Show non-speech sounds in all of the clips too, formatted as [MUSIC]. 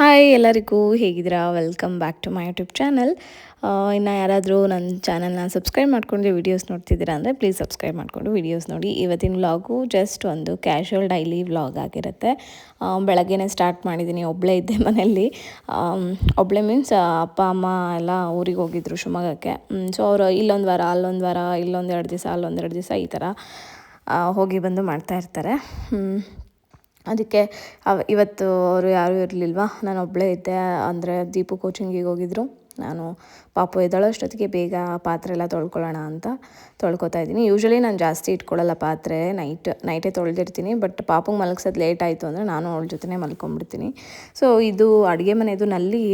Hi ಎಲ್ಲರಿಗೂ ಹೇಗಿದ್ದೀರಾ? Welcome back to my YouTube channel ಇನ್ನು ಯಾರಾದರೂ ನನ್ನ ಚಾನಲ್ನ ಸಬ್ಸ್ಕ್ರೈಬ್ ಮಾಡ್ಕೊಂಡು ವೀಡಿಯೋಸ್ ನೋಡ್ತಿದ್ದೀರಾ ಅಂದರೆ ಪ್ಲೀಸ್ ಸಬ್ಸ್ಕ್ರೈಬ್ ಮಾಡಿಕೊಂಡು ವೀಡಿಯೋಸ್ ನೋಡಿ. ಇವತ್ತಿನ ವ್ಲಾಗು ಜಸ್ಟ್ ಒಂದು ಕ್ಯಾಶುವಲ್ ಡೈಲಿ ವ್ಲಾಗ್ ಆಗಿರುತ್ತೆ. ಬೆಳಗ್ಗೆನೆ ಸ್ಟಾರ್ಟ್ ಮಾಡಿದ್ದೀನಿ ಒಬ್ಬಳೇ ಇದ್ದೆ ಮನೆಯಲ್ಲಿ. ಒಬ್ಬಳೇ ಮೀನ್ಸ್ ಅಪ್ಪ, ಅಮ್ಮ ಎಲ್ಲ ಊರಿಗೆ ಹೋಗಿದ್ರು ಶಿವಮೊಗ್ಗಕ್ಕೆ. ಸೊ ಅವರು ಇಲ್ಲೊಂದು ವಾರ, ಅಲ್ಲೊಂದು ವಾರ, ಇಲ್ಲೊಂದು ಎರಡು ದಿವಸ, ಅಲ್ಲೊಂದು ಎರಡು ದಿವಸ ಈ ಥರ ಹೋಗಿ ಬಂದು ಮಾಡ್ತಾ ಇರ್ತಾರೆ. ಹ್ಮ್. ಅದಕ್ಕೆ ಅವ ಇವತ್ತು ಅವರು ಯಾರೂ ಇರಲಿಲ್ವಾ? ನಾನು ಒಬ್ಬಳೇ ಇದ್ದೆ ಅಂದರೆ ದೀಪು ಕೋಚಿಂಗಿಗೆ ಹೋಗಿದ್ರು. ನಾನು ಪಾಪು ಎದ್ದಳೋ ಅಷ್ಟೊತ್ತಿಗೆ ಬೇಗ ಪಾತ್ರೆ ಎಲ್ಲ ತೊಳ್ಕೊಳ್ಳೋಣ ಅಂತ ತೊಳ್ಕೊತಾ ಇದ್ದೀನಿ. ಯೂಶ್ವಲಿ ನಾನು ಜಾಸ್ತಿ ಇಟ್ಕೊಳ್ಳಲ್ಲ ಪಾತ್ರೆ ನೈಟ್ ನೈಟೇ ತೊಳೆದಿರ್ತೀನಿ ಬಟ್ ಪಾಪುಗೆ ಮಲಗ್ಸೋದು ಲೇಟ್ ಆಯಿತು ಅಂದರೆ ನಾನು ಅವಳ ಜೊತೆ ಮಲ್ಕೊಂಡ್ಬಿಡ್ತೀನಿ ಸೊ ಇದು ಅಡುಗೆ ಮನೆದು ನಲ್ಲಿ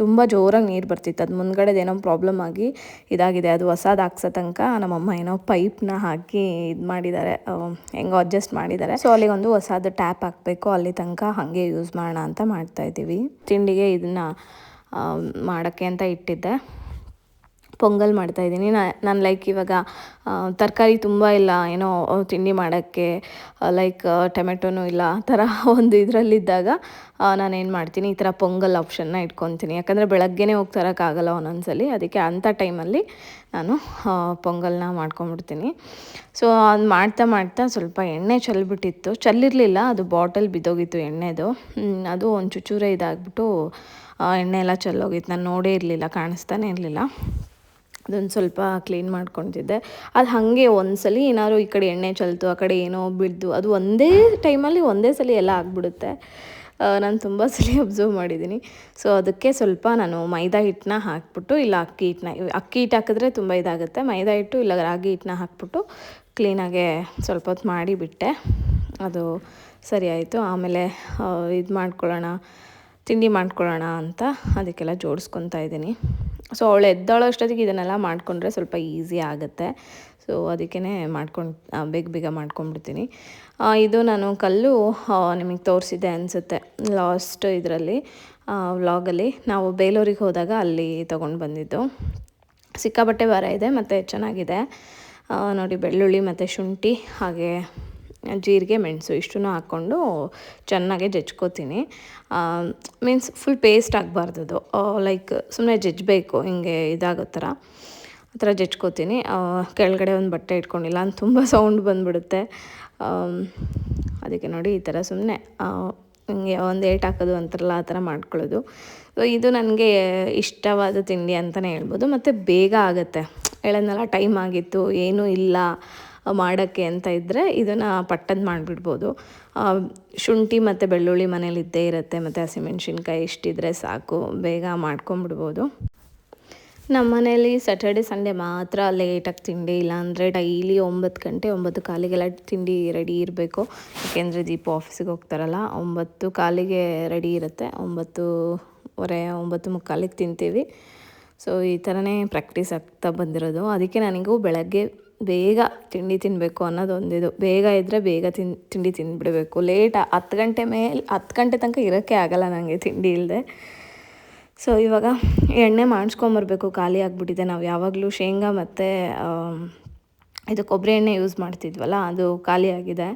ತುಂಬ ಜೋರಾಗಿ ನೀರು ಬರ್ತಿತ್ತು. ಅದು ಮುಂದ್ಗಡೆದು ಏನೋ ಪ್ರಾಬ್ಲಮ್ ಆಗಿ ಇದಾಗಿದೆ. ಅದು ಹೊಸದು ಹಾಕ್ಸೋ ತನಕ ನಮ್ಮಮ್ಮ ಏನೋ ಪೈಪ್ನ ಹಾಕಿ ಇದು ಮಾಡಿದ್ದಾರೆ ಹೆಂಗೆ ಅಡ್ಜಸ್ಟ್ ಮಾಡಿದ್ದಾರೆ ಸೊ ಅಲ್ಲಿಗೆ ಒಂದು ಹೊಸದು ಟ್ಯಾಪ್ ಹಾಕಬೇಕು. ಅಲ್ಲಿ ತನಕ ಹಾಗೆ ಯೂಸ್ ಮಾಡೋಣ ಅಂತ ಮಾಡ್ತಾ ಇದ್ದೀವಿ. ತಿಂಡಿಗೆ ಇದನ್ನು ಮಾಡೋಕ್ಕೆ ಅಂತ ಇಟ್ಟಿದ್ದೆ. ಪೊಂಗಲ್ ಮಾಡ್ತಾಯಿದ್ದೀನಿ ನಾನು ಲೈಕ್ ಇವಾಗ ತರಕಾರಿ ತುಂಬ ಇಲ್ಲ, ಏನೋ ತಿಂಡಿ ಮಾಡೋಕ್ಕೆ ಲೈಕ್ ಟೊಮೆಟೊನೂ ಇಲ್ಲ, ಆ ಥರ [LAUGHS] ಒಂದು ಇದರಲ್ಲಿದ್ದಾಗ ನಾನೇನು ಮಾಡ್ತೀನಿ, ಈ ಥರ ಪೊಂಗಲ್ ಆಪ್ಷನ್ನ ಇಟ್ಕೊತೀನಿ. ಯಾಕಂದರೆ ಬೆಳಗ್ಗೆನೇ ಹೋಗಿ ತರೋಕ್ಕಾಗಲ್ಲ ಒಂದೊಂದ್ಸಲಿ. ಅದಕ್ಕೆ ಅಂಥ ಟೈಮಲ್ಲಿ ನಾನು ಪೊಂಗಲ್ನ ಮಾಡ್ಕೊಂಬಿಡ್ತೀನಿ ಸೊ ಅದು ಮಾಡ್ತಾ ಮಾಡ್ತಾ ಸ್ವಲ್ಪ ಎಣ್ಣೆ ಚೆಲ್ಬಿಟ್ಟಿತ್ತು. ಚೆಲ್ಲಿರಲಿಲ್ಲ, ಅದು ಬಾಟಲ್ ಬಿದ್ದೋಗಿತ್ತು ಎಣ್ಣೆದು. ಅದು ಒಂದು ಚುಚೂರ ಇದಾಗ್ಬಿಟ್ಟು ಎಣ್ಣೆ ಎಲ್ಲ ಚೆಲ್ಲೋಗಿತ್ತು. ನಾನು ನೋಡೇ ಇರಲಿಲ್ಲ, ಕಾಣಿಸ್ತಾನೆ ಇರಲಿಲ್ಲ. ಅದೊಂದು ಸ್ವಲ್ಪ ಕ್ಲೀನ್ ಮಾಡ್ಕೊತಿದ್ದೆ ಅದು ಹಾಗೆ ಒಂದ್ಸಲಿ ಏನಾದ್ರು ಈ ಕಡೆ ಎಣ್ಣೆ ಚೆಲ್ತು, ಆ ಕಡೆ ಏನೋ ಬಿಡ್ದು, ಅದು ಒಂದೇ ಟೈಮಲ್ಲಿ ಒಂದೇ ಸಲ ಎಲ್ಲ ಆಗಿಬಿಡುತ್ತೆ. ನಾನು ತುಂಬ ಸಲ ಅಬ್ಸರ್ವ್ ಮಾಡಿದ್ದೀನಿ ಸೊ ಅದಕ್ಕೆ ಸ್ವಲ್ಪ ನಾನು ಮೈದಾ ಹಿಟ್ಟನ್ನ ಹಾಕ್ಬಿಟ್ಟು, ಇಲ್ಲ ಅಕ್ಕಿ ಹಿಟ್ಟನ್ನ, ಅಕ್ಕಿ ಹಿಟ್ಟು ಹಾಕಿದ್ರೆ ತುಂಬ ಇದಾಗುತ್ತೆ. ಮೈದಾ ಹಿಟ್ಟು ಇಲ್ಲ ರಾಗಿ ಹಿಟ್ಟನ್ನ ಹಾಕ್ಬಿಟ್ಟು ಕ್ಲೀನಾಗೆ ಸ್ವಲ್ಪ ಹೊತ್ತು ಮಾಡಿಬಿಟ್ಟೆ. ಅದು ಸರಿ ಆಯಿತು. ಆಮೇಲೆ ಇದು ಮಾಡ್ಕೊಳ್ಳೋಣ. ತಿಂಡಿ ಮಾಡ್ಕೊಳ್ಳೋಣ ಅಂತ ಅದಕ್ಕೆಲ್ಲ ಜೋಡಿಸ್ಕೊತಾ ಇದ್ದೀನಿ. ಸೊ ಅವಳು ಎದ್ದಾಳೋ ಅಷ್ಟೊತ್ತಿಗೆ ಇದನ್ನೆಲ್ಲ ಮಾಡಿಕೊಂಡ್ರೆ ಸ್ವಲ್ಪ ಈಸಿ ಆಗುತ್ತೆ. ಸೊ ಅದಕ್ಕೇ ಮಾಡ್ಕೊಂಡು ಬೇಗ ಬೇಗ ಮಾಡ್ಕೊಂಡ್ಬಿಡ್ತೀನಿ. ಇದು ನಾನು ಕಲ್ಲು ನಿಮಗೆ ತೋರಿಸಿದ್ದೆ ಅನಿಸುತ್ತೆ. ಲಾಸ್ಟ್ ಇದರಲ್ಲಿ ವ್ಲಾಗಲ್ಲಿ ನಾವು ಬೇಲೂರಿಗೆ ಹೋದಾಗ ಅಲ್ಲಿ ತೊಗೊಂಡು ಬಂದಿದ್ದು. ಸಿಕ್ಕಾಬಟ್ಟೆ ಬರ ಇದೆ, ಮತ್ತು ಚೆನ್ನಾಗಿದೆ. ನೋಡಿ, ಬೆಳ್ಳುಳ್ಳಿ ಮತ್ತು ಶುಂಠಿ, ಹಾಗೆ ಜೀರಿಗೆ, ಮೆಣಸು ಇಷ್ಟನ್ನು ಹಾಕ್ಕೊಂಡು ಚೆನ್ನಾಗೆ ಜಜ್ಕೋತೀನಿ. ಮೀನ್ಸ್ ಫುಲ್ ಪೇಸ್ಟ್ ಆಗಬಾರ್ದು ಲೈಕ್ ಸುಮ್ಮನೆ ಜಜ್ಜಬೇಕು ಹಿಂಗೆ ಇದಾಗೋ ಥರ. ಆ ಥರ ಜಜ್ಕೋತೀನಿ. ಕೆಳಗಡೆ ಒಂದು ಬಟ್ಟೆ ಇಟ್ಕೊಂಡಿಲ್ಲ ಅಂತ ತುಂಬ ಸೌಂಡ್ ಬಂದುಬಿಡುತ್ತೆ. ಅದಕ್ಕೆ ನೋಡಿ ಈ ಥರ ಸುಮ್ಮನೆ ಹಿಂಗೆ ಒಂದು ಏಟ್ ಹಾಕೋದು ಅಂತಾರಲ್ಲ ಆ ಥರ ಮಾಡ್ಕೊಳ್ಳೋದು. ಸೊ ಇದು ನನಗೆ ಇಷ್ಟವಾದ ತಿಂಡಿ ಅಂತಲೇ ಹೇಳ್ಬೋದು. ಮತ್ತು ಬೇಗ ಆಗುತ್ತೆ. ಹೇಳೋದ್ನಲ್ಲ ಟೈಮ್ ಆಗಿತ್ತು, ಏನೂ ಇಲ್ಲ. ಮಾಡೋಕ್ಕೆ ಅಂತ ಇದ್ದರೆ ಇದನ್ನು ಪಟ್ಟದ್ದು ಮಾಡಿಬಿಡ್ಬೋದು. ಶುಂಠಿ ಮತ್ತು ಬೆಳ್ಳುಳ್ಳಿ ಮನೇಲಿ ಇದ್ದೇ ಇರುತ್ತೆ, ಮತ್ತು ಹಸಿಮೆಣ್ಸಿನ್ಕಾಯಿ ಇಷ್ಟಿದ್ರೆ ಸಾಕು, ಬೇಗ ಮಾಡ್ಕೊಂಬಿಡ್ಬೋದು. ನಮ್ಮ ಮನೇಲಿ ಸ್ಯಾಟರ್ಡೆ ಸಂಡೇ ಮಾತ್ರ ಲೇಟಾಗಿ ತಿಂಡಿ ಇಲ್ಲಾಂದರೆ ಡೈಲಿ ಒಂಬತ್ತು ಗಂಟೆ, ಒಂಬತ್ತು ಕಾಲಿಗೆಲ್ಲ ತಿಂಡಿ ರೆಡಿ ಇರಬೇಕು. ಯಾಕೆಂದರೆ ದೀಪ ಆಫೀಸಿಗೆ ಹೋಗ್ತಾರಲ್ಲ, ಒಂಬತ್ತು ಕಾಲಿಗೆ ರೆಡಿ ಇರುತ್ತೆ, ಒಂಬತ್ತುವರೆ, ಒಂಬತ್ತು ಮುಕ್ಕಾಲಿಗೆ ತಿಂತೀವಿ. ಸೊ ಈ ಥರನೇ ಪ್ರಾಕ್ಟೀಸ್ ಆಗ್ತಾ ಬಂದಿರೋದು. ಅದಕ್ಕೆ ನನಗೂ ಬೆಳಗ್ಗೆ ಬೇಗ ತಿಂಡಿ ತಿನ್ನಬೇಕು ಅನ್ನೋದು ಒಂದಿದು ಬೇಗ ಇದ್ದರೆ ಬೇಗ ತಿನ್, ತಿಂಡಿ ತಿಂದುಬಿಡಬೇಕು ಲೇಟ್ ಹತ್ತು ಗಂಟೆ ಮೇಲೆ, ಹತ್ತು ಗಂಟೆ ತನಕ ಇರೋಕ್ಕೆ ಆಗಲ್ಲ ನನಗೆ ತಿಂಡಿ ಇಲ್ಲದೆ ಸೊ ಇವಾಗ ಎಣ್ಣೆ ಮಾಡಿಸ್ಕೊಂಬರ್ಬೇಕು, ಖಾಲಿ ಆಗಿಬಿಟ್ಟಿದೆ. ನಾವು ಯಾವಾಗಲೂ ಶೇಂಗಾ ಮತ್ತು ಇದು ಕೊಬ್ಬರಿ ಎಣ್ಣೆ ಯೂಸ್ ಮಾಡ್ತಿದ್ವಲ್ಲ, ಅದು ಖಾಲಿ ಆಗಿದೆ.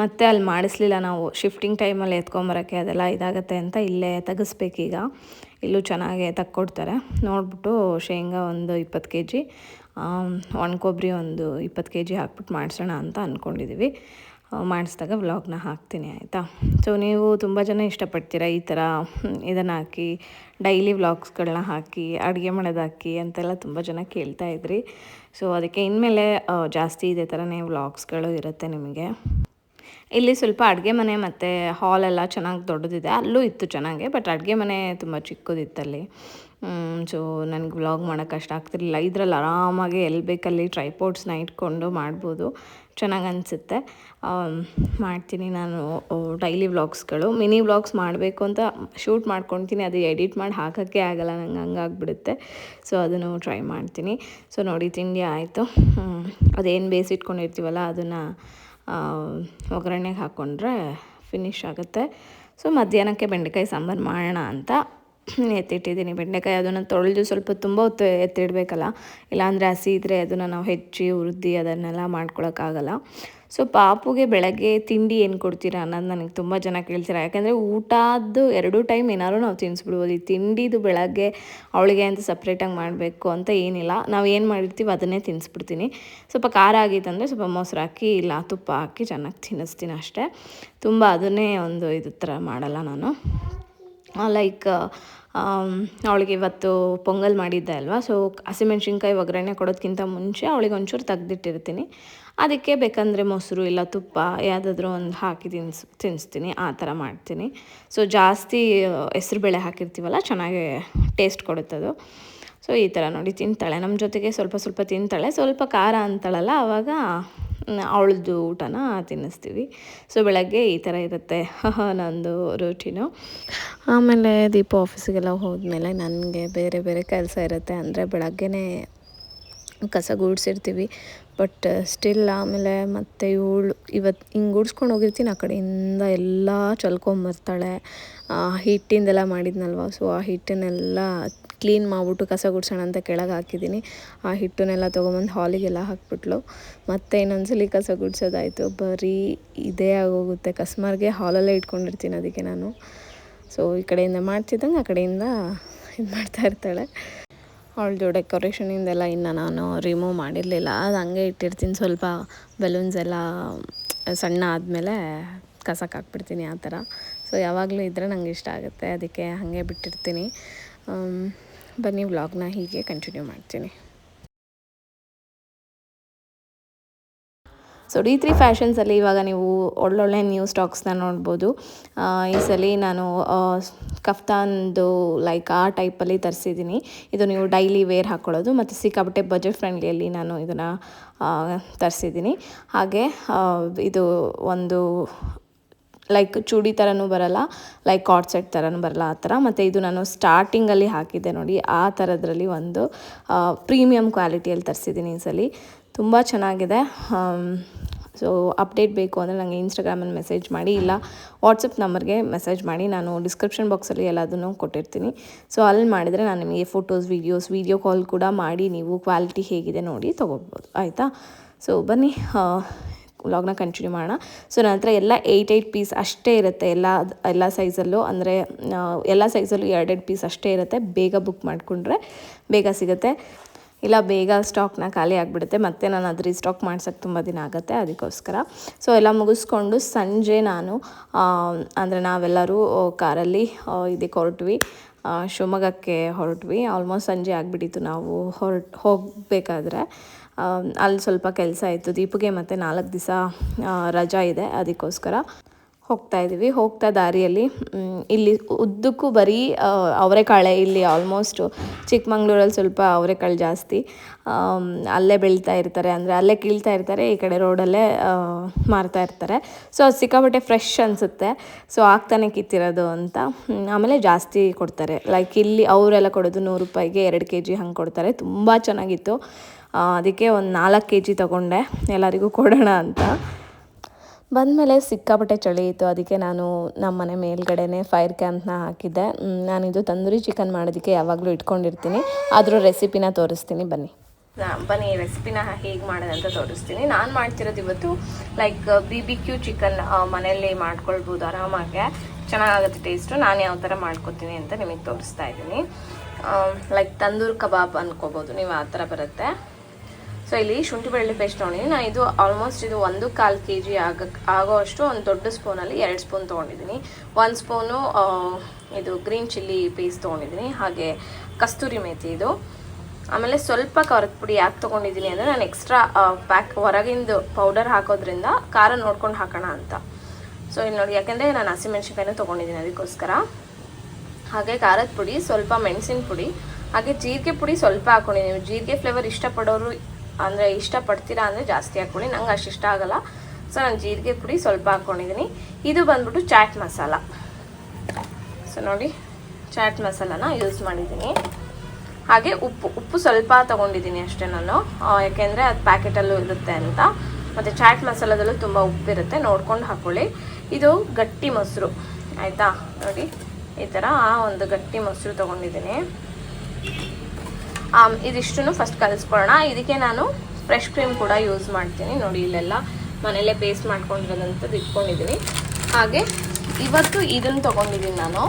ಮತ್ತೆ ಅಲ್ಲಿ ಮಾಡಿಸ್ಲಿಲ್ಲ ನಾವು. ಶಿಫ್ಟಿಂಗ್ ಟೈಮಲ್ಲಿ ಎತ್ಕೊಂಬರೋಕ್ಕೆ ಅದೆಲ್ಲ ಇದಾಗುತ್ತೆ ಅಂತ ಇಲ್ಲೇ ತೆಗಿಸ್ಬೇಕೀಗ. ಇಲ್ಲೂ ಚೆನ್ನಾಗೆ ತಕ್ಕೊಡ್ತಾರೆ ನೋಡ್ಬಿಟ್ಟು ಶೇಂಗಾ ಒಂದು ಇಪ್ಪತ್ತು ಕೆ ಜಿ ಒಣ ಕೊಬ್ಬರಿ ಒಂದು ಇಪ್ಪತ್ತು ಕೆ ಜಿ ಹಾಕ್ಬಿಟ್ಟು ಮಾಡಿಸೋಣ ಅಂತ ಅಂದ್ಕೊಂಡಿದ್ದೀವಿ ಮಾಡಿಸಿದಾಗ ವ್ಲಾಗ್ನ ಹಾಕ್ತೀನಿ, ಆಯಿತಾ? ಸೊ ನೀವು ತುಂಬ ಜನ ಇಷ್ಟಪಡ್ತೀರಾ ಈ ಥರ ಇದನ್ನು ಹಾಕಿ, ಡೈಲಿ ವ್ಲಾಗ್ಸ್ಗಳನ್ನ ಹಾಕಿ, ಅಡುಗೆ ಮಾಡೋದು ಹಾಕಿ ಅಂತೆಲ್ಲ ತುಂಬ ಜನ ಕೇಳ್ತಾ ಇದ್ರಿ. ಸೊ ಅದಕ್ಕೆ ಇನ್ಮೇಲೆ ಜಾಸ್ತಿ ಇದೇ ಥರನೇ ವ್ಲಾಗ್ಸ್ಗಳು ಇರುತ್ತೆ ನಿಮಗೆ. ಇಲ್ಲಿ ಸ್ವಲ್ಪ ಅಡುಗೆ ಮನೆ ಮತ್ತು ಹಾಲ್ ಎಲ್ಲ ಚೆನ್ನಾಗಿ ದೊಡ್ಡದಿದೆ. ಅಲ್ಲೂ ಇತ್ತು ಚೆನ್ನಾಗೆ, ಬಟ್ ಅಡುಗೆ ಮನೆ ತುಂಬ ಚಿಕ್ಕದಿತ್ತಲ್ಲಿ. ಸೊ ನನಗೆ ವ್ಲಾಗ್ ಮಾಡೋಕ್ಕೆ ಕಷ್ಟ ಆಗ್ತಿರ್ಲಿಲ್ಲ. ಇದರಲ್ಲಿ ಆರಾಮಾಗಿ ಎಲ್ಲಿ ಬೇಕಲ್ಲಿ ಟ್ರೈಪೋರ್ಟ್ಸ್ನ ಇಟ್ಕೊಂಡು ಮಾಡ್ಬೋದು. ಚೆನ್ನಾಗಿ ಅನಿಸುತ್ತೆ. ಮಾಡ್ತೀನಿ ನಾನು ಡೈಲಿ ವ್ಲಾಗ್ಸ್ಗಳು ಮಿನಿ ವ್ಲಾಗ್ಸ್ ಮಾಡಬೇಕು ಅಂತ ಶೂಟ್ ಮಾಡ್ಕೊತೀನಿ. ಅದು ಎಡಿಟ್ ಮಾಡಿ ಹಾಕೋಕ್ಕೆ ಆಗಲ್ಲ, ನಂಗೆ ಹಂಗಾಗ್ಬಿಡುತ್ತೆ ಸೊ ಅದನ್ನು ಟ್ರೈ ಮಾಡ್ತೀನಿ. ಸೊ ನೋಡಿ, ತಿಂಡಿ ಆಯಿತು. ಅದೇನು ಬೇಯಿಸಿಟ್ಕೊಂಡಿರ್ತೀವಲ್ಲ ಅದನ್ನು ಒಗ್ಗರಣೆಗೆ ಹಾಕ್ಕೊಂಡ್ರೆ ಫಿನಿಶ್ ಆಗುತ್ತೆ. ಸೊ ಮಧ್ಯಾಹ್ನಕ್ಕೆ ಬೆಂಡೆಕಾಯಿ ಸಾಂಬಾರು ಮಾಡೋಣ ಅಂತ ಎತ್ತಿಟ್ಟಿದ್ದೀನಿ. ಬೆಂಡೆಕಾಯಿ ಅದನ್ನು ತೊಳೆದು ಸ್ವಲ್ಪ ತುಂಬ ಹೊತ್ತು ಎತ್ತಿಡಬೇಕಲ್ಲ. ಇಲ್ಲಾಂದರೆ ಹಸಿ ಇದ್ದರೆ ಅದನ್ನು ನಾವು ಹೆಚ್ಚಿ ಹುರಿದು ಅದನ್ನೆಲ್ಲ ಮಾಡ್ಕೊಳಕ್ಕಾಗಲ್ಲ. ಸೊ ಪಾಪುಗೆ ಬೆಳಗ್ಗೆ ತಿಂಡಿ ಏನು ಕೊಡ್ತೀರಾ ಅನ್ನೋದು ನನಗೆ ತುಂಬ ಜನ ಕೇಳ್ತೀರಾ. ಯಾಕೆಂದರೆ ಊಟದ್ದು ಎರಡು ಟೈಮ್ ಏನಾದರೂ ನಾವು ತಿನ್ನಿಸ್ಬಿಡ್ಬೋದು ಈ ತಿಂಡಿದು ಬೆಳಗ್ಗೆ ಅವಳಿಗೆ ಅಂತ ಸಪ್ರೇಟಾಗಿ ಮಾಡಬೇಕು ಅಂತ ಏನಿಲ್ಲ. ನಾವು ಏನು ಮಾಡಿರ್ತೀವಿ ಅದನ್ನೇ ತಿನ್ನಿಸ್ಬಿಡ್ತೀನಿ ಸ್ವಲ್ಪ ಖಾರ ಆಗಿತ್ತಂದರೆ ಸ್ವಲ್ಪ ಮೊಸರು ಹಾಕಿ, ಇಲ್ಲ ತುಪ್ಪ ಹಾಕಿ ಚೆನ್ನಾಗಿ ತಿನ್ನಿಸ್ತೀನಿ ಅಷ್ಟೇ. ತುಂಬ ಅದನ್ನೇ ಒಂದು ಇದು ಥರ ಮಾಡಲ್ಲ ನಾನು. ಲೈಕ್ ಅವಳಿಗೆ ಇವತ್ತು ಪೊಂಗಲ್ ಮಾಡಿದ್ದೆ ಅಲ್ವಾ? ಸೊ ಹಸಿಮೆಣ್ಸಿನ್ಕಾಯಿ ಒಗ್ಗರಣೆ ಕೊಡೋದಕ್ಕಿಂತ ಮುಂಚೆ ಅವಳಿಗೆ ಒಂಚೂರು ತೆಗ್ದಿಟ್ಟಿರ್ತೀನಿ. ಅದಕ್ಕೆ ಬೇಕಂದರೆ ಮೊಸರು ಇಲ್ಲ ತುಪ್ಪ, ಯಾವುದಾದ್ರೂ ಒಂದು ಹಾಕಿ ತಿನ್ಸ್ ತಿನ್ನಿಸ್ತೀನಿ ಆ ಥರ ಮಾಡ್ತೀನಿ. ಸೊ ಜಾಸ್ತಿ ಹೆಸ್ರುಬೇಳೆ ಹಾಕಿರ್ತೀವಲ್ಲ, ಚೆನ್ನಾಗಿ ಟೇಸ್ಟ್ ಕೊಡುತ್ತದು ಸೊ ಈ ಥರ ನೋಡಿ ತಿಂತಾಳೆ. ನಮ್ಮ ಜೊತೆಗೆ ಸ್ವಲ್ಪ ಸ್ವಲ್ಪ ತಿಂತಾಳೆ. ಸ್ವಲ್ಪ ಖಾರ ಅಂತಾಳಲ್ಲ, ಆವಾಗ ಅವಳದ್ದು ಊಟನ ತಿನ್ನಿಸ್ತೀವಿ. ಸೊ ಬೆಳಗ್ಗೆ ಈ ಥರ ಇರುತ್ತೆ. ನಂದು ರೂಟೀನು ಆಮೇಲೆ ದೀಪ ಆಫೀಸಿಗೆಲ್ಲ ಹೋದ್ಮೇಲೆ ನನಗೆ ಬೇರೆ ಬೇರೆ ಕೆಲಸ ಇರುತ್ತೆ. ಅಂದರೆ ಬೆಳಗ್ಗೆನೇ ಕಸ ಗೂಡ್ಸಿರ್ತೀವಿ. ಬಟ್ ಸ್ಟಿಲ್ ಆಮೇಲೆ ಮತ್ತೆ ಇವಳು ಇವತ್ತು ಹಿಂಗೆ ಗುಡ್ಸ್ಕೊಂಡು ಹೋಗಿರ್ತೀನಿ. ಆ ಕಡೆಯಿಂದ ಎಲ್ಲ ಚಲ್ಕೊಂಬರ್ತಾಳೆ. ಹಿಟ್ಟಿಂದೆಲ್ಲ ಮಾಡಿದ್ನಲ್ವ? ಸೊ ಆ ಹಿಟ್ಟನ್ನೆಲ್ಲ ಕ್ಲೀನ್ ಮಾಡಿಬಿಟ್ಟು ಕಸ ಗುಡ್ಸೋಣ ಅಂತ ಕೆಳಗೆ ಹಾಕಿದ್ದೀನಿ. ಆ ಹಿಟ್ಟನ್ನೆಲ್ಲ ತೊಗೊಂಬಂದು ಹಾಲಿಗೆಲ್ಲ ಹಾಕ್ಬಿಟ್ಲು. ಮತ್ತೆ ಇನ್ನೊಂದ್ಸಲಿ ಕಸ ಗುಡ್ಸೋದಾಯಿತು. ಬರೀ ಇದೇ ಆಗೋಗುತ್ತೆ. ಕಸ್ಮರ್ಗೆ ಹಾಲಲ್ಲೇ ಇಟ್ಕೊಂಡಿರ್ತೀನಿ ಅದಕ್ಕೆ ನಾನು. ಸೊ ಈ ಕಡೆಯಿಂದ ಮಾಡ್ತಿದ್ದಂಗೆ ಆ ಕಡೆಯಿಂದ ಇದು ಮಾಡ್ತಾ ಇರ್ತಾಳೆ. ಅವಳದು ಡೆಕೋರೇಷನಿಂದೆಲ್ಲ ಇನ್ನು ನಾನು ರಿಮೂವ್ ಮಾಡಿರಲಿಲ್ಲ. ಅದು ಹಂಗೆ ಇಟ್ಟಿರ್ತೀನಿ. ಸ್ವಲ್ಪ ಬಲೂನ್ಸ್ ಎಲ್ಲ ಸಣ್ಣ ಆದಮೇಲೆ ಕಸಕ್ಕೆ ಹಾಕ್ಬಿಡ್ತೀನಿ ಆ ಥರ. ಸೊ ಯಾವಾಗಲೂ ಇದ್ದರೆ ನಂಗೆ ಇಷ್ಟ ಆಗುತ್ತೆ. ಅದಕ್ಕೆ ಹಾಗೆ ಬಿಟ್ಟಿರ್ತೀನಿ. ಬನ್ನಿ ವ್ಲಾಗ್ನ ಹೀಗೆ ಕಂಟಿನ್ಯೂ ಮಾಡ್ತೀನಿ. ಸೊ ಡಿ ತ್ರೀ ಫ್ಯಾಷನ್ಸಲ್ಲಿ ಇವಾಗ ನೀವು ಒಳ್ಳೊಳ್ಳೆ ನ್ಯೂ ಸ್ಟಾಕ್ಸ್ನ ನೋಡ್ಬೋದು. ಈ ಸಲ ನಾನು ಕಫ್ತಾನ್ದು ಲೈಕ್ ಆ ಟೈಪಲ್ಲಿ ತರಿಸಿದ್ದೀನಿ. ಇದು ನೀವು ಡೈಲಿ ವೇರ್ ಹಾಕ್ಕೊಳ್ಳೋದು ಮತ್ತು ಸಿಕ್ಕಾಪಟ್ಟೆ ಬಜೆಟ್ ಫ್ರೆಂಡ್ಲಿಯಲ್ಲಿ ನಾನು ಇದನ್ನು ತರಿಸಿದ್ದೀನಿ. ಹಾಗೆ ಇದು ಒಂದು ಲೈಕ್ ಚೂಡಿ ಥರನೂ ಬರಲ್ಲ ಲೈಕ್ ಕಾಟ್ ಸೆಟ್ ಥರನೂ ಬರಲ್ಲ ಆ ಥರ. ಮತ್ತು ಇದು ನಾನು ಸ್ಟಾರ್ಟಿಂಗಲ್ಲಿ ಹಾಕಿದ್ದೆ ನೋಡಿ, ಆ ಥರದ್ರಲ್ಲಿ ಒಂದು ಪ್ರೀಮಿಯಮ್ ಕ್ವಾಲಿಟಿಯಲ್ಲಿ ತರಿಸಿದ್ದೀನಿ ಈ ಸಲ. ತುಂಬ ಚೆನ್ನಾಗಿದೆ. ಸೊ ಅಪ್ಡೇಟ್ ಬೇಕು ಅಂದರೆ ನನಗೆ ಇನ್ಸ್ಟಾಗ್ರಾಮಲ್ಲಿ ಮೆಸೇಜ್ ಮಾಡಿ, ಇಲ್ಲ ವಾಟ್ಸಪ್ ನಂಬರ್ಗೆ ಮೆಸೇಜ್ ಮಾಡಿ. ನಾನು ಡಿಸ್ಕ್ರಿಪ್ಷನ್ ಬಾಕ್ಸಲ್ಲಿ ಎಲ್ಲದನ್ನು ಕೊಟ್ಟಿರ್ತೀನಿ. ಸೊ ಅಲ್ಲಿ ಮಾಡಿದರೆ ನಾನು ನಿಮಗೆ ಫೋಟೋಸ್ ವೀಡಿಯೋಸ್ ವೀಡಿಯೋ ಕಾಲ್ ಕೂಡ ಮಾಡಿ ನೀವು ಕ್ವಾಲಿಟಿ ಹೇಗಿದೆ ನೋಡಿ ತೊಗೋಬೋದು. ಆಯಿತಾ? ಸೊ ಬನ್ನಿ ವ್ಲಾಗ್ನ ಕಂಟಿನ್ಯೂ ಮಾಡೋಣ. ಸೊ ನನ್ನ ಹತ್ರ ಎಲ್ಲ ಏಯ್ಟ್ ಏಯ್ಟ್ ಪೀಸ್ ಅಷ್ಟೇ ಇರುತ್ತೆ. ಎಲ್ಲ ಎಲ್ಲ ಸೈಜಲ್ಲೂ ಅಂದರೆ ಎಲ್ಲ ಸೈಜಲ್ಲೂ ಎರಡೆರಡು ಪೀಸ್ ಅಷ್ಟೇ ಇರುತ್ತೆ. ಬೇಗ ಬುಕ್ ಮಾಡಿಕೊಂಡ್ರೆ ಬೇಗ ಸಿಗುತ್ತೆ. ಇಲ್ಲ, ಬೇಗ ಸ್ಟಾಕ್ನ ಖಾಲಿ ಆಗಿಬಿಡುತ್ತೆ. ಮತ್ತೆ ನಾನು ಅದು ರೀಸ್ಟಾಕ್ ಮಾಡ್ಸೋಕ್ಕೆ ತುಂಬ ದಿನ ಆಗುತ್ತೆ. ಅದಕ್ಕೋಸ್ಕರ. ಸೊ ಎಲ್ಲ ಮುಗಿಸ್ಕೊಂಡು ಸಂಜೆ ನಾನು ಅಂದರೆ ನಾವೆಲ್ಲರೂ ಕಾರಲ್ಲಿ ಇದಕ್ಕೆ ಹೊರಟ್ವಿ. ಶಿವಮೊಗ್ಗಕ್ಕೆ ಹೊರಟ್ವಿ. ಆಲ್ಮೋಸ್ಟ್ ಸಂಜೆ ಆಗಿಬಿಟ್ಟಿತ್ತು ನಾವು ಹೊರಟ್ ಹೋಗಬೇಕಾದ್ರೆ. ಅಲ್ಲಿ ಸ್ವಲ್ಪ ಕೆಲಸ ಇತ್ತು. ದೀಪಿಗೆ ಮತ್ತು ನಾಲ್ಕು ದಿವಸ ರಜಾ ಇದೆ. ಅದಕ್ಕೋಸ್ಕರ ಹೋಗ್ತಾ ಇದ್ದೀವಿ ಹೋಗ್ತಾ ದಾರಿಯಲ್ಲಿ ಇಲ್ಲಿ ಉದ್ದಕ್ಕೂ ಬರೀ ಅವರೆಕಾಳೆ ಇಲ್ಲಿ ಆಲ್ಮೋಸ್ಟು ಚಿಕ್ಕಮಂಗ್ಳೂರಲ್ಲಿ ಸ್ವಲ್ಪ ಅವರೆಕಾಳು ಜಾಸ್ತಿ. ಅಲ್ಲೇ ಬೆಳೀತಾ ಇರ್ತಾರೆ. ಅಂದರೆ ಅಲ್ಲೇ ಕೀಳ್ತಾ ಇರ್ತಾರೆ. ಈ ಕಡೆ ರೋಡಲ್ಲೇ ಮಾರ್ತಾ ಇರ್ತಾರೆ. ಸೊ ಅದು ಸಿಕ್ಕಾಪಟ್ಟೆ ಫ್ರೆಶ್ ಅನಿಸುತ್ತೆ. ಸೊ ಆಗ್ತಾನೆ ಕಿತ್ತಿರೋದು ಅಂತ ಆಮೇಲೆ ಜಾಸ್ತಿ ಕೊಡ್ತಾರೆ. ಲೈಕ್ ಇಲ್ಲಿ ಅವರೆಲ್ಲ ಕೊಡೋದು ನೂರು ರೂಪಾಯಿಗೆ ಎರಡು ಕೆ ಜಿ ಹಂಗೆ ಕೊಡ್ತಾರೆ. ತುಂಬ ಚೆನ್ನಾಗಿತ್ತು. ಅದಕ್ಕೆ ಒಂದು ನಾಲ್ಕು ಕೆ ಜಿ ತೊಗೊಂಡೆ. ಎಲ್ಲರಿಗೂ ಕೊಡೋಣ ಅಂತ. ಬಂದಮೇಲೆ ಸಿಕ್ಕಾಪಟ್ಟೆ ಚಳಿ ಇತ್ತು. ಅದಕ್ಕೆ ನಾನು ನಮ್ಮ ಮನೆ ಮೇಲ್ಗಡೆನೇ ಫೈರ್ ಕ್ಯಾಂಪ್ನ ಹಾಕಿದ್ದೆ. ನಾನಿದು ತಂದೂರಿ ಚಿಕನ್ ಮಾಡೋದಕ್ಕೆ ಯಾವಾಗಲೂ ಇಟ್ಕೊಂಡಿರ್ತೀನಿ. ಅದರ ರೆಸಿಪಿನ ತೋರಿಸ್ತೀನಿ. ಬನ್ನಿ. ಬನ್ನಿ ರೆಸಿಪಿನ ಹೇಗೆ ಮಾಡೋದು ಅಂತ ತೋರಿಸ್ತೀನಿ. ನಾನು ಮಾಡ್ತಿರೋದು ಇವತ್ತು like B B Q chicken ಮನೆಯಲ್ಲಿ ಮಾಡ್ಕೊಳ್ಬೋದು ಆರಾಮಾಗೆ. ಚೆನ್ನಾಗಾಗುತ್ತೆ ಟೇಸ್ಟು ನಾನು ಯಾವ ಥರ ಮಾಡ್ಕೊತೀನಿ ಅಂತ ನಿಮಗೆ ತೋರಿಸ್ತಾ ಇದ್ದೀನಿ. ಲೈಕ್ ತಂದೂರ್ ಕಬಾಬ್ ಅಂದ್ಕೋಬೋದು ನೀವು ಆ ಥರ ಬರುತ್ತೆ. ಸೊ ಇಲ್ಲಿ ಶುಂಠಿ ಬೆಳ್ಳುಳ್ಳಿ ಪೇಸ್ಟ್ ತೊಗೊಂಡಿದ್ದೀನಿ ನಾನು ಇದು ಆಲ್ಮೋಸ್ಟ್ ಇದು ಒಂದು ಕಾಲು ಕೆ ಜಿ ಆಗ ಆಗೋ ಅಷ್ಟು ಒಂದು ದೊಡ್ಡ ಸ್ಪೂನಲ್ಲಿ ಎರಡು ಸ್ಪೂನ್ ತೊಗೊಂಡಿದ್ದೀನಿ. ಒಂದು ಸ್ಪೂನು ಇದು ಗ್ರೀನ್ ಚಿಲ್ಲಿ ಪೇಸ್ಟ್ ತೊಗೊಂಡಿದ್ದೀನಿ. ಹಾಗೆ ಕಸ್ತೂರಿ ಮೇಥಿ ಇದು. ಆಮೇಲೆ ಸ್ವಲ್ಪ ಖಾರದ ಪುಡಿ ಯಾಕೆ ತೊಗೊಂಡಿದ್ದೀನಿ ಅಂದರೆ ನಾನು ಎಕ್ಸ್ಟ್ರಾ ಪ್ಯಾಕ್ ಹೊರಗಿಂದು ಪೌಡರ್ ಹಾಕೋದ್ರಿಂದ ಖಾರ ನೋಡ್ಕೊಂಡು ಹಾಕೋಣ ಅಂತ. ಸೊ ಇಲ್ಲಿ ನೋಡಿ, ಯಾಕೆಂದರೆ ನಾನು ಹಸಿಮೆಣ್ಸಿನ್ಕಾಯಿನೂ ತೊಗೊಂಡಿದ್ದೀನಿ ಅದಕ್ಕೋಸ್ಕರ. ಹಾಗೆ ಖಾರದ ಪುಡಿ, ಸ್ವಲ್ಪ ಮೆಣಸಿನ ಪುಡಿ. ಹಾಗೆ ಜೀರಿಗೆ ಪುಡಿ ಸ್ವಲ್ಪ ಹಾಕೊಂಡಿದ್ದೀನಿ. ಜೀರಿಗೆ ಫ್ಲೇವರ್ ಇಷ್ಟಪಡೋರು ಅಂದರೆ ಇಷ್ಟಪಡ್ತೀರಾ ಅಂದರೆ ಜಾಸ್ತಿ ಹಾಕ್ಕೊಳ್ಳಿ. ನಂಗೆ ಅಷ್ಟು ಇಷ್ಟ ಆಗಲ್ಲ. ಸೊ ನಾನು ಜೀರಿಗೆ ಪುಡಿ ಸ್ವಲ್ಪ ಹಾಕ್ಕೊಂಡಿದ್ದೀನಿ ಇದು ಬಂದ್ಬಿಟ್ಟು ಚಾಟ್ ಮಸಾಲ. ಸೊ ನೋಡಿ, ಚಾಟ್ ಮಸಾಲಾನ ಯೂಸ್ ಮಾಡಿದ್ದೀನಿ ಹಾಗೆ ಉಪ್ಪು ಉಪ್ಪು ಸ್ವಲ್ಪ ತೊಗೊಂಡಿದ್ದೀನಿ ಅಷ್ಟೇ ನಾನು. ಯಾಕೆಂದರೆ ಅದು ಪ್ಯಾಕೆಟಲ್ಲೂ ಇರುತ್ತೆ ಅಂತ. ಮತ್ತು ಚಾಟ್ ಮಸಾಲದಲ್ಲೂ ತುಂಬ ಉಪ್ಪಿರುತ್ತೆ. ನೋಡ್ಕೊಂಡು ಹಾಕ್ಕೊಳ್ಳಿ. ಇದು ಗಟ್ಟಿ ಮೊಸರು. ಆಯಿತಾ? ನೋಡಿ, ಈ ಥರ ಒಂದು ಗಟ್ಟಿ ಮೊಸರು ತೊಗೊಂಡಿದ್ದೀನಿ ಆಮ್, ಇದಿಷ್ಟನ್ನು ಫಸ್ಟ್ ಕಲಿಸ್ಕೊಳ್ಳೋಣ. ಇದಕ್ಕೆ ನಾನು ಫ್ರೆಶ್ ಕ್ರೀಮ್ ಕೂಡ ಯೂಸ್ ಮಾಡ್ತೀನಿ. ನೋಡಿ ಇಲ್ಲೆಲ್ಲ ಮನೇಲೇ ಪೇಸ್ಟ್ ಮಾಡ್ಕೊಂಡಿರೋದಂಥದ್ದು ಇಟ್ಕೊಂಡಿದ್ದೀನಿ. ಹಾಗೆ ಇವತ್ತು ಇದನ್ನು ತೊಗೊಂಡಿದ್ದೀನಿ ನಾನು.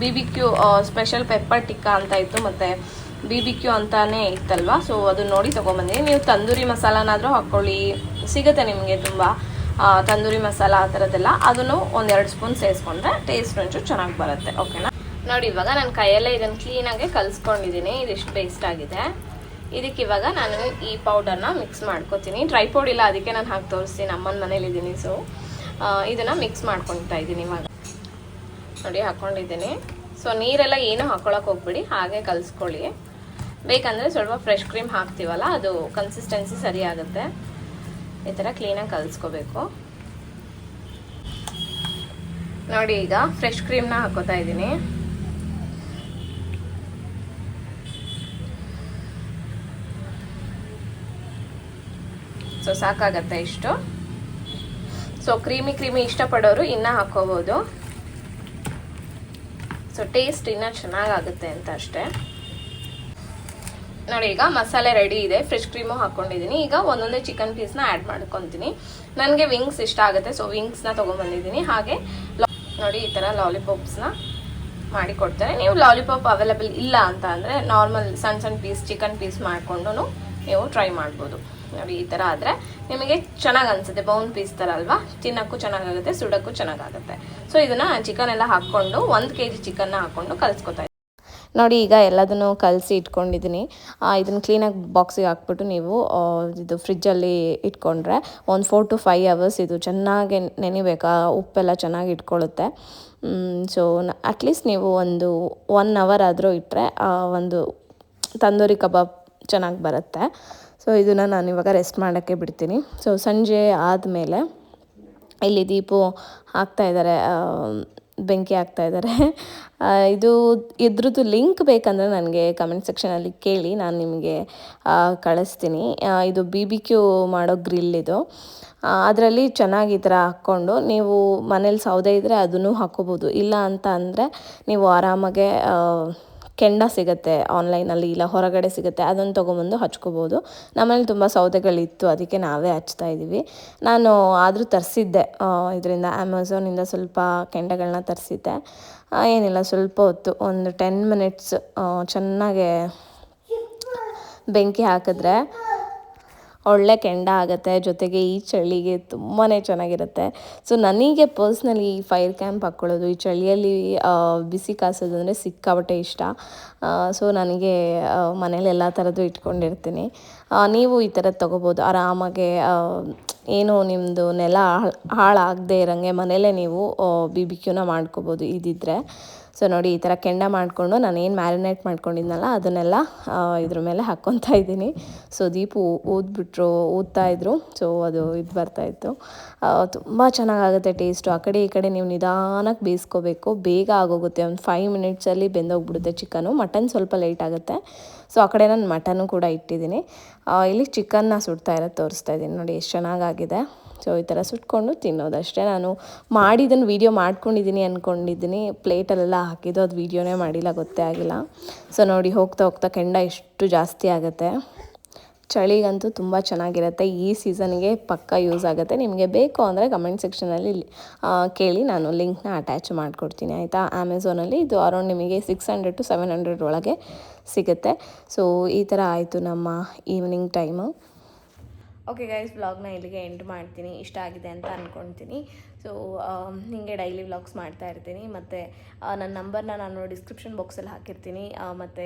B B Q special pepper tikka ಅಂತ ಇತ್ತು. ಮತ್ತು ಬಿ ಬಿ ಕ್ಯೂ ಅಂತಾನೆ ಇತ್ತಲ್ವ? ಸೊ ಅದನ್ನ ನೋಡಿ ತೊಗೊಂಬಂದಿದ್ದೀನಿ ನೀವು ತಂದೂರಿ ಮಸಾಲಾನಾದರೂ ಹಾಕ್ಕೊಳ್ಳಿ. ಸಿಗುತ್ತೆ ನಿಮಗೆ ತುಂಬ. ತಂದೂರಿ ಮಸಾಲ ಆ ಥರದ್ದೆಲ್ಲ. ಅದನ್ನು ಒಂದೆರಡು ಸ್ಪೂನ್ ಸೇರಿಸ್ಕೊಂಡ್ರೆ ಟೇಸ್ಟ್ ಒಂಚೂರು ಚೆನ್ನಾಗಿ ಬರುತ್ತೆ. ಓಕೆನಾ ನೋಡಿ, ಇವಾಗ ನಾನು ಕೈಯಲ್ಲೇ ಇದನ್ನು ಕ್ಲೀನಾಗಿ ಕಲಿಸ್ಕೊಂಡಿದ್ದೀನಿ ಇದಿಷ್ಟು ಪೇಸ್ಟ್ ಆಗಿದೆ. ಇದಕ್ಕೆ ಇವಾಗ ನಾನು ಈ ಪೌಡರ್ನ ಮಿಕ್ಸ್ ಮಾಡ್ಕೊತೀನಿ. ಡ್ರೈ ಪೌಡ್ ಇಲ್ಲ, ಅದಕ್ಕೆ ನಾನು ಹಾಕಿ ತೋರಿಸ್ತೀನಿ. ಅಮ್ಮನ ಮನೇಲಿದ್ದೀನಿ ಸೊ ಇದನ್ನು ಮಿಕ್ಸ್ ಮಾಡ್ಕೊತಾ ಇದ್ದೀನಿ ಇವಾಗ. ನೋಡಿ ಹಾಕ್ಕೊಂಡಿದ್ದೀನಿ ಸೊ ನೀರೆಲ್ಲ ಏನು ಹಾಕ್ಕೊಳಕ್ಕೆ ಹೋಗ್ಬಿಡಿ, ಹಾಗೆ ಕಲಿಸ್ಕೊಳ್ಳಿ. ಬೇಕಂದರೆ ಸ್ವಲ್ಪ ಫ್ರೆಶ್ ಕ್ರೀಮ್ ಹಾಕ್ತೀವಲ್ಲ, ಅದು ಕನ್ಸಿಸ್ಟೆನ್ಸಿ ಸರಿ ಆಗುತ್ತೆ. ಈ ಥರ ಕ್ಲೀನಾಗಿ ಕಲಿಸ್ಕೋಬೇಕು. ನೋಡಿ, ಈಗ ಫ್ರೆಶ್ ಕ್ರೀಮ್ನ ಹಾಕೋತಾ ಇದ್ದೀನಿ ಸೊ ಸಾಕಾಗತ್ತೆ ಇಷ್ಟು? ಸೊ ಕ್ರೀಮಿ ಕ್ರೀಮಿ ಇಷ್ಟಪಡೋರು ಇನ್ನೂ ಹಾಕೋಬೋದು. ಸೊ ಟೇಸ್ಟ್ ಇನ್ನೂ ಚೆನ್ನಾಗಾಗುತ್ತೆ ಅಂತ ಅಷ್ಟೇ. ನೋಡಿ, ಈಗ ಮಸಾಲೆ ರೆಡಿ ಇದೆ. ಫ್ರೆಶ್ ಕ್ರೀಮು ಹಾಕ್ಕೊಂಡಿದ್ದೀನಿ ಈಗ ಒಂದೊಂದೇ ಚಿಕನ್ ಪೀಸ್ನ ಆ್ಯಡ್ ಮಾಡ್ಕೊತೀನಿ. ನನಗೆ ವಿಂಗ್ಸ್ ಇಷ್ಟ ಆಗುತ್ತೆ ಸೊ ವಿಂಗ್ಸ್ನ ತೊಗೊಂಬಂದಿದ್ದೀನಿ ಹಾಗೆ ನೋಡಿ, ಈ ಥರ ಲಾಲಿಪಾಪ್ಸ್ನ ಮಾಡಿ ಕೊಡ್ತಾರೆ ನೀವು ಲಾಲಿಪಾಪ್ ಅವೈಲೇಬಲ್ ಇಲ್ಲ ಅಂತ ಅಂದರೆ ನಾರ್ಮಲ್ ಸಣ್ಣ ಸಣ್ಣ ಪೀಸ್ ಚಿಕನ್ ಪೀಸ್ ಮಾಡಿಕೊಂಡು ನೀವು ಟ್ರೈ ಮಾಡ್ಬೋದು. ನೋಡಿ, ಈ ಥರ ಆದರೆ ನಿಮಗೆ ಚೆನ್ನಾಗಿ ಅನಿಸುತ್ತೆ. ಬೌನ್ ಪೀಸ್ ಥರ ಅಲ್ವಾ? ತಿನ್ನೋಕ್ಕೂ ಚೆನ್ನಾಗಾಗುತ್ತೆ, ಸುಡೋಕ್ಕೂ ಚೆನ್ನಾಗಾಗುತ್ತೆ. ಸೊ ಇದನ್ನು ಚಿಕನ್ ಎಲ್ಲ ಹಾಕ್ಕೊಂಡು, ಒಂದು ಕೆ ಜಿ ಚಿಕನ್ನ ಹಾಕ್ಕೊಂಡು ಕಲಿಸ್ಕೊತಾ ನೋಡಿ, ಈಗ ಎಲ್ಲದನ್ನು ಕಲಸಿ ಇಟ್ಕೊಂಡಿದ್ದೀನಿ. ಇದನ್ನು ಕ್ಲೀನಾಗಿ ಬಾಕ್ಸಿಗೆ ಹಾಕ್ಬಿಟ್ಟು ನೀವು ಇದು ಫ್ರಿಜ್ಜಲ್ಲಿ ಇಟ್ಕೊಂಡ್ರೆ ಒಂದು ಫೋರ್ ಟು ಫೈವ್ ಅವರ್ಸ್ ಇದು ಚೆನ್ನಾಗಿ ನೆನಿಬೇಕಾ? ಉಪ್ಪೆಲ್ಲ ಚೆನ್ನಾಗಿ ಇಟ್ಕೊಳ್ಳುತ್ತೆ. ಸೊ ಅಟ್ಲೀಸ್ಟ್ ನೀವು ಒಂದು ಒನ್ ಅವರ್ ಆದರೂ ಇಟ್ಟರೆ ಒಂದು ತಂದೂರಿ ಕಬಾಬ್ ಚೆನ್ನಾಗಿ ಬರುತ್ತೆ. ಸೊ ಇದನ್ನು ನಾನು ಇವಾಗ ರೆಸ್ಟ್ ಮಾಡೋಕ್ಕೆ ಬಿಡ್ತೀನಿ. ಸೊ ಸಂಜೆ ಆದಮೇಲೆ ಇಲ್ಲಿ ದೀಪು ಹಾಕ್ತಾ ಇದ್ದಾರೆ ಬೆಂಕಿ ಹಾಕ್ತಾ ಇದ್ದಾರೆ ಇದು ಇದ್ರದ್ದು ಲಿಂಕ್ ಬೇಕಂದರೆ ನನಗೆ ಕಮೆಂಟ್ ಸೆಕ್ಷನಲ್ಲಿ ಕೇಳಿ, ನಾನು ನಿಮಗೆ ಕಳಿಸ್ತೀನಿ. ಇದು ಬಿ ಬಿ ಕ್ಯೂ ಮಾಡೋ ಗ್ರಿಲ್ ಇದು. ಅದರಲ್ಲಿ ಚೆನ್ನಾಗಿ ಈ ಥರ ಹಾಕ್ಕೊಂಡು ನೀವು ಮನೇಲಿ ಸೌದೆ ಇದ್ದರೆ ಅದನ್ನು ಹಾಕ್ಕೋಬೋದು. ಇಲ್ಲ ಅಂತ ಅಂದರೆ ನೀವು ಆರಾಮಾಗೆ ಕೆಂಡ ಸಿಗುತ್ತೆ ಆನ್ಲೈನಲ್ಲಿ ಇಲ್ಲ ಹೊರಗಡೆ ಸಿಗುತ್ತೆ, ಅದನ್ನು ತೊಗೊಂಬಂದು ಹಚ್ಕೋಬೋದು. ನಮ್ಮಲ್ಲಿ ತುಂಬ ಸೌದೆಗಳಿತ್ತು ಅದಕ್ಕೆ ನಾವೇ ಹಚ್ತಾ ಇದ್ದೀವಿ. ನಾನು ಆದರೂ ತರಿಸಿದ್ದೆ ಇದರಿಂದ ಅಮೆಝಾನಿಂದ ಸ್ವಲ್ಪ ಕೆಂಡಗಳನ್ನ ತರಿಸಿದ್ದೆ. ಏನಿಲ್ಲ, ಸ್ವಲ್ಪ ಹೊತ್ತು, ಒಂದು ಟೆನ್ ಮಿನಿಟ್ಸ್ ಚೆನ್ನಾಗೆ ಬೆಂಕಿ ಹಾಕಿದ್ರೆ ಒಳ್ಳೆ ಕೆಂಡ ಆಗುತ್ತೆ, ಜೊತೆಗೆ ಈ ಚಳಿಗೆ ತುಂಬಾ ಚೆನ್ನಾಗಿರುತ್ತೆ. ಸೊ ನನಗೆ ಪರ್ಸ್ನಲಿ ಈ ಫೈರ್ ಕ್ಯಾಂಪ್ ಹಾಕ್ಕೊಳ್ಳೋದು ಈ ಚಳಿಯಲ್ಲಿ ಬಿಸಿ ಕಾಸೋದು ಅಂದರೆ ಸಿಕ್ಕಾಪಟ್ಟೆ ಇಷ್ಟ. ಸೊ ನನಗೆ ಮನೇಲಿ ಎಲ್ಲ ಥರದ್ದು ಇಟ್ಕೊಂಡಿರ್ತೀನಿ. ನೀವು ಈ ಥರದ್ದು ತೊಗೋಬೋದು. ಆರಾಮಾಗೆ ಏನು ನಿಮ್ಮದು ನೆಲ ಹಾಳಾಗದೇ ಇರೋಂಗೆ ಮನೇಲೇ ನೀವು ಬಿ ಬಿ ಕ್ಯೂನ ಮಾಡ್ಕೋಬೋದು ಇದಿದ್ರೆ. ಸೊ ನೋಡಿ, ಈ ಥರ ಕೆಂಡ ಮಾಡಿಕೊಂಡು ನಾನು ಏನು ಮ್ಯಾರಿನೇಟ್ ಮಾಡ್ಕೊಂಡಿದ್ನಲ್ಲ, ಅದನ್ನೆಲ್ಲ ಇದ್ರ ಮೇಲೆ ಹಾಕ್ಕೊತಾ ಇದ್ದೀನಿ. ಸೊ ದೀಪು ಊದ್ಬಿಟ್ರು, ಊದ್ತಾ ಇದ್ರು. ಸೊ ಅದು ಇದು ಬರ್ತಾಯಿತ್ತು ತುಂಬ ಚೆನ್ನಾಗಾಗುತ್ತೆ ಟೇಸ್ಟು ಆ ಕಡೆ, ಈ ಕಡೆ ನೀವು ನಿಧಾನಕ್ಕೆ ಬೇಯಿಸ್ಕೋಬೇಕು. ಬೇಗ ಆಗೋಗುತ್ತೆ. ಒಂದು ಫೈವ್ ಮಿನಿಟ್ಸಲ್ಲಿ ಬೆಂದೋಗ್ಬಿಡುತ್ತೆ ಚಿಕನು ಮಟನ್ ಸ್ವಲ್ಪ ಲೇಟ್ ಆಗುತ್ತೆ. ಸೊ ಆ ಕಡೆ ನಾನು ಮಟನು ಕೂಡ ಇಟ್ಟಿದ್ದೀನಿ. ಇಲ್ಲಿ ಚಿಕನ್ನ ಸುಡ್ತಾ ಇರೋದು ತೋರಿಸ್ತಾ ಇದ್ದೀನಿ. ನೋಡಿ, ಎಷ್ಟು ಚೆನ್ನಾಗಾಗಿದೆ. ಸೊ ಈ ಥರ ಸುಟ್ಕೊಂಡು ತಿನ್ನೋದಷ್ಟೇ ನಾನು ಮಾಡಿದ್ದನ್ನು ವೀಡಿಯೋ ಮಾಡ್ಕೊಂಡಿದ್ದೀನಿ ಅಂದ್ಕೊಂಡಿದ್ದೀನಿ ಪ್ಲೇಟಲ್ಲೆಲ್ಲ ಹಾಕಿದ್ದು ಅದು ವೀಡಿಯೋನೇ ಮಾಡಿಲ್ಲ, ಗೊತ್ತೇ ಆಗಿಲ್ಲ. ಸೊ ನೋಡಿ ಹೋಗ್ತಾ ಹೋಗ್ತಾ ಕೆಂಡ ಎಷ್ಟು ಜಾಸ್ತಿ ಆಗುತ್ತೆ. ಚಳಿಗಂತೂ ತುಂಬ ಚೆನ್ನಾಗಿರುತ್ತೆ. ಈ ಸೀಸನ್ಗೆ ಪಕ್ಕ ಯೂಸ್ ಆಗುತ್ತೆ. ನಿಮಗೆ ಬೇಕು ಅಂದರೆ ಕಮೆಂಟ್ ಸೆಕ್ಷನಲ್ಲಿ ಕೇಳಿ ನಾನು ಲಿಂಕ್ನ ಅಟ್ಯಾಚ್ ಮಾಡಿಕೊಡ್ತೀನಿ, ಆಯಿತಾ? ಅಮೆಝಾನಲ್ಲಿ ಇದು ಅರೌಂಡ್ ನಿಮಗೆ six hundred to seven hundred ಒಳಗೆ ಸಿಗುತ್ತೆ. ಸೊ ಈ ಥರ ಆಯಿತು ನಮ್ಮ ಈವ್ನಿಂಗ್ ಟೈಮು ಓಕೆ ಗೈಸ್ ವ್ಲಾಗ್ನ ಇಲ್ಲಿಗೆ ಎಂಡ್ ಮಾಡ್ತೀನಿ. ಇಷ್ಟ ಆಗಿದೆ ಅಂತ ಅಂದ್ಕೊಳ್ತೀನಿ ಸೊ ಹೀಗೆ ಡೈಲಿ ವ್ಲಾಗ್ಸ್ ಮಾಡ್ತಾ ಇರ್ತೀನಿ. ಮತ್ತು ನನ್ನ ನಂಬರ್ನ ನಾನು ಡಿಸ್ಕ್ರಿಪ್ಷನ್ ಬಾಕ್ಸಲ್ಲಿ ಹಾಕಿರ್ತೀನಿ. ಮತ್ತು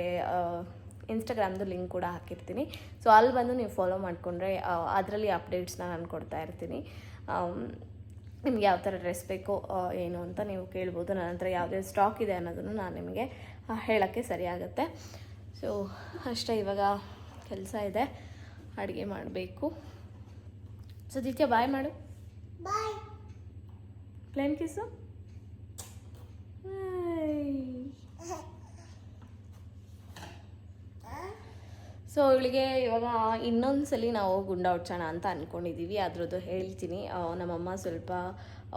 ಇನ್ಸ್ಟಾಗ್ರಾಮ್ದು ಲಿಂಕ್ ಕೂಡ ಹಾಕಿರ್ತೀನಿ. ಸೊ ಅಲ್ಲಿ ಬಂದು ನೀವು ಫಾಲೋ ಮಾಡಿಕೊಂಡ್ರೆ ಅದರಲ್ಲಿ ಅಪ್ಡೇಟ್ಸ್ನ ನಾನು ಕೊಡ್ತಾ ಇರ್ತೀನಿ. ಆಮ್, ನಿಮ್ಗೆ ಯಾವ ಥರ ಡ್ರೆಸ್ ಬೇಕೋ ಏನು ಅಂತ ನೀವು ಕೇಳ್ಬೋದು. ನನ್ನ ಹತ್ರ ಯಾವುದೇ ಸ್ಟಾಕ್ ಇದೆ ಅನ್ನೋದನ್ನು ನಾನು ನಿಮಗೆ ಹೇಳೋಕ್ಕೆ ಸರಿಯಾಗುತ್ತೆ. ಸೊ ಅಷ್ಟೇ ಇವಾಗ ಕೆಲಸ ಇದೆ. ಅಡುಗೆ ಮಾಡಬೇಕು. ಸದಿತ್ಯ ಬಾಯ್ ಮಾಡು. ಬಾಯ್. ಪ್ಲೇನ್ ಕಿಸ್ಸು ಸೊ ಇವಳಿಗೆ ಇವಾಗ ಇನ್ನೊಂದು ಸಲ ನಾವು ಗುಂಡ ಹೊಡ್ಸೋಣ ಅಂತ ಅಂದ್ಕೊಂಡಿದ್ದೀವಿ ಅದ್ರದ್ದು ಹೇಳ್ತೀನಿ. ನಮ್ಮಮ್ಮ ಸ್ವಲ್ಪ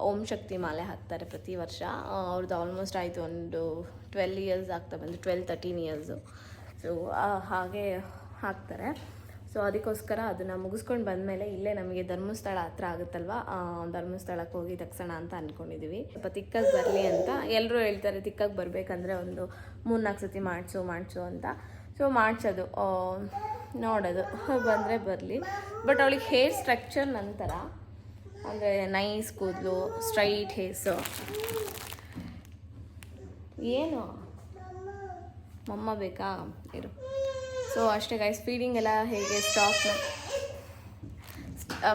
ಓಂ ಶಕ್ತಿ ಮಾಲೆ ಹಾಕ್ತಾರೆ ಪ್ರತಿ ವರ್ಷ. ಅವ್ರದ್ದು ಆಲ್ಮೋಸ್ಟ್ ಆಯಿತು ಒಂದು ಟ್ವೆಲ್ ಇಯರ್ಸ್ ಆಗ್ತಾ ಬಂದು ಟ್ವೆಲ್ ತರ್ಟೀನ್ ಇಯರ್ಸು ಸೊ ಹಾಗೆ ಹಾಕ್ತಾರೆ. ಸೊ ಅದಕ್ಕೋಸ್ಕರ ಅದನ್ನು ಮುಗಿಸ್ಕೊಂಡು ಬಂದಮೇಲೆ ಇಲ್ಲೇ ನಮಗೆ ಧರ್ಮಸ್ಥಳ ಹತ್ರ ಆಗುತ್ತಲ್ವ? ಧರ್ಮಸ್ಥಳಕ್ಕೆ ಹೋಗಿ ತಕ್ಷಣ ಅಂತ ಅಂದ್ಕೊಂಡಿದ್ದೀವಿ ಸ್ವಲ್ಪ ತಿಕ್ಕಾಗಿ ಬರಲಿ ಅಂತ. ಎಲ್ಲರೂ ಹೇಳ್ತಾರೆ, ತಿಕ್ಕಾಗಿ ಬರಬೇಕಂದ್ರೆ ಒಂದು ಮೂರ್ನಾಲ್ಕು ಸತಿ ಮಾಡಿಸು ಮಾಡಿಸು ಅಂತ. ಸೊ ಮಾಡಿಸೋದು. ನೋಡೋದು. ಬಂದರೆ ಬರಲಿ. ಬಟ್ ಅವಳಿಗೆ ಹೇರ್ ಸ್ಟ್ರಕ್ಚರ್ ನಂತರ ಅಂದರೆ ನೈಸ್ ಕೂದಲು ಸ್ಟ್ರೈಟ್ ಹೇರ್ಸು ಏನು? ಮಮ್ಮ ಬೇಕಾ? ಇರು. ಸೊ ಅಷ್ಟೇ ಗೈಸ್ ಫೀಡಿಂಗ್ ಎಲ್ಲ ಹೇಗೆ ಸ್ಟಾಕ್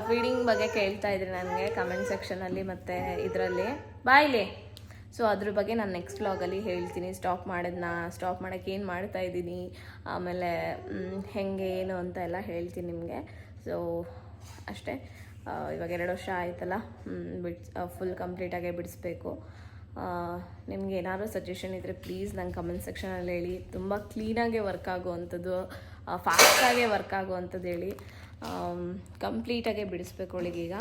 ಫೀಡಿಂಗ್ ಬಗ್ಗೆ ಕೇಳ್ತಾ ಇದ್ರಿ ನನಗೆ ಕಮೆಂಟ್ ಸೆಕ್ಷನಲ್ಲಿ ಮತ್ತು ಇದರಲ್ಲಿ. ಬಾಯ್ಲಿ ಸೊ ಅದ್ರ ಬಗ್ಗೆ ನಾನು ನೆಕ್ಸ್ಟ್ ಬ್ಲಾಗಲ್ಲಿ ಹೇಳ್ತೀನಿ. ಸ್ಟಾಪ್ ಮಾಡೋದನ್ನ ಸ್ಟಾಪ್ ಮಾಡೋಕ್ಕೆ ಏನು ಮಾಡ್ತಾ ಇದ್ದೀನಿ, ಆಮೇಲೆ ಹೆಂಗೆ, ಏನು ಅಂತ ಎಲ್ಲ ಹೇಳ್ತೀನಿ ನಿಮಗೆ. ಸೊ ಅಷ್ಟೇ. ಇವಾಗ ಎರಡು ವರ್ಷ ಆಯ್ತಲ್ಲ ಬಿಡ್ಸ್ ಫುಲ್ ಕಂಪ್ಲೀಟಾಗೆ ಬಿಡಿಸ್ಬೇಕು. ನಿಮ್ಗೆ ಏನಾದರೂ ಸಜೆಷನ್ ಇದ್ದರೆ ಪ್ಲೀಸ್ ನಂಗೆ ಕಮೆಂಟ್ ಸೆಕ್ಷನಲ್ಲಿ ಹೇಳಿ. ತುಂಬ ಕ್ಲೀನಾಗೆ ವರ್ಕ್ ಆಗುವಂಥದ್ದು ಫಾಸ್ಟಾಗೆ ವರ್ಕ್ ಆಗುವಂಥದ್ದು ಹೇಳಿ. ಕಂಪ್ಲೀಟಾಗೆ ಬಿಡಿಸ್ಬೇಕು ಅವಳಿಗೀಗ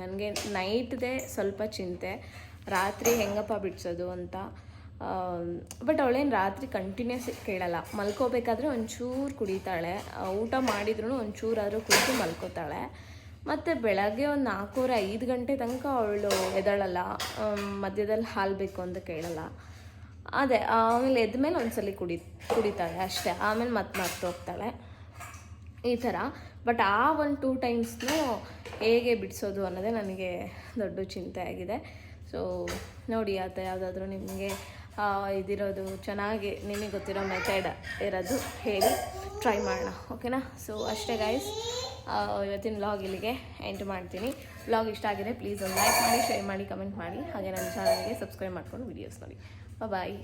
ನನಗೆ ನೈಟ್ದೇ ಸ್ವಲ್ಪ ಚಿಂತೆ. ರಾತ್ರಿ ಹೆಂಗಪ್ಪ ಬಿಡಿಸೋದು ಅಂತ. ಬಟ್ ಅವಳೇನು ರಾತ್ರಿ ಕಂಟಿನ್ಯೂಸ್ ಕೇಳಲ್ಲ. ಮಲ್ಕೋಬೇಕಾದ್ರೆ ಒಂಚೂರು ಕುಡಿತಾಳೆ. ಊಟ ಮಾಡಿದ್ರು ಒಂಚೂರಾದರೂ ಕುಡಿದು ಮಲ್ಕೋತಾಳೆ. ಮತ್ತು ಬೆಳಗ್ಗೆ ಒಂದು ನಾಲ್ಕೂವರೆ ಐದು ಗಂಟೆ ತನಕ ಅವಳು ಎದಳಲ್ಲ ಮಧ್ಯದಲ್ಲಿ ಹಾಲು ಬೇಕು ಅಂತ ಕೇಳಲ್ಲ. ಅದೇ, ಆಮೇಲೆ ಎದ್ಮೇಲೆ ಒಂದ್ಸಲಿ ಕುಡಿ, ಕುಡಿತಾಳೆ ಅಷ್ಟೇ. ಆಮೇಲೆ ಮತ್ತೆ ಮರ್ತು ಹೋಗ್ತಾಳೆ. ಈ ಥರ. ಬಟ್ ಆ ಒಂದು ಟೂ ಟೈಮ್ಸ್ನೂ ಹೇಗೆ ಬಿಡಿಸೋದು ಅನ್ನೋದೇ ನನಗೆ ದೊಡ್ಡ ಚಿಂತೆ ಆಗಿದೆ. ಸೊ ನೋಡಿ, ಅದು ಯಾವುದಾದ್ರೂ ನಿಮಗೆ ಇದಿರೋದು ಚೆನ್ನಾಗಿ ನಿಮಗೆ ಗೊತ್ತಿರೋ ಮೆಥಡ್ ಇರೋದು ಹೇಳಿ ಟ್ರೈ ಮಾಡೋಣ. ಓಕೆನಾ ಸೊ ಅಷ್ಟೇ ಗೈಸ್ ಇವತ್ತಿನ ವ್ಲಾಗ್ ಇಲ್ಲಿಗೆ ಎಂಟು ಮಾಡ್ತೀನಿ. ವ್ಲಾಗ್ ಇಷ್ಟ ಆಗಿದೆ ಪ್ಲೀಸ್ ಒಂದು ಲೈಕ್ ಮಾಡಿ ಶೇರ್ ಮಾಡಿ ಕಮೆಂಟ್ ಮಾಡಿ. ಹಾಗೆ ನನ್ನ ಚಾನಲ್ಗೆ ಸಬ್ಸ್ಕ್ರೈಬ್ ಮಾಡ್ಕೊಂಡು ವೀಡಿಯೋಸ್ ನೋಡಿ. ಬಾಯ್